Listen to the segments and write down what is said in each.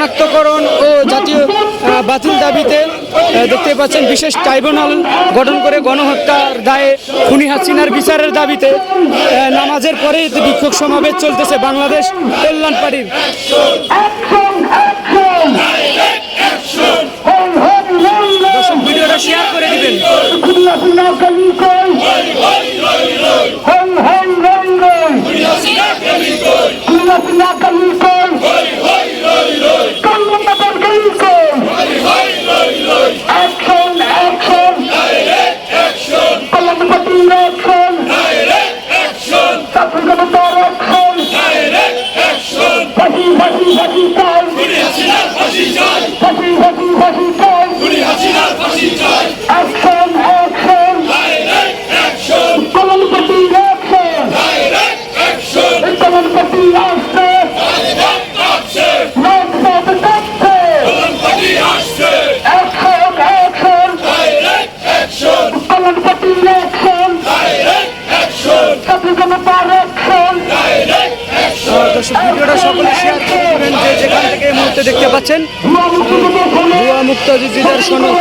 রক্তকরণ ও জাতীয় বাতিল দাবিতে দেখতে পাচ্ছেন বিশেষ ট্রাইব্যুনাল গঠন করে গণহত্যার দায়ে খুনি হাসিনার বিচারের দাবিতে নামাজের পরেই বিক্ষোভ সমাবেশ চলতেছে বাংলাদেশ কল্যাণ পার্টির শেয়ার করে দিবেন Absolutely. Absolutely. শেয়ার করে দিবেন যে যেখান থেকে এই মুহূর্তে দেখতে পাচ্ছেন। ভুয়া মুক্তিযুদ্ধের সনদ।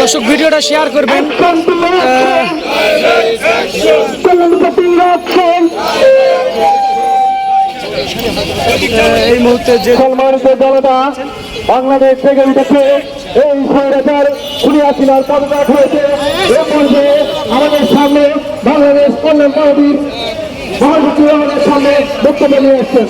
দর্শক ভিডিওটা শেয়ার করবেন। এই মুহূর্তে যে সম্মানিত জনতা বাংলাদেশ থেকে উঠেছে এই খুনি হাসিনার পদত্যাগ হয়েছে। আমাদের বাংলাদেশ কল্যাণ মহাবীর আমাদের সামনে বক্তব্য নিয়ে এসছেন।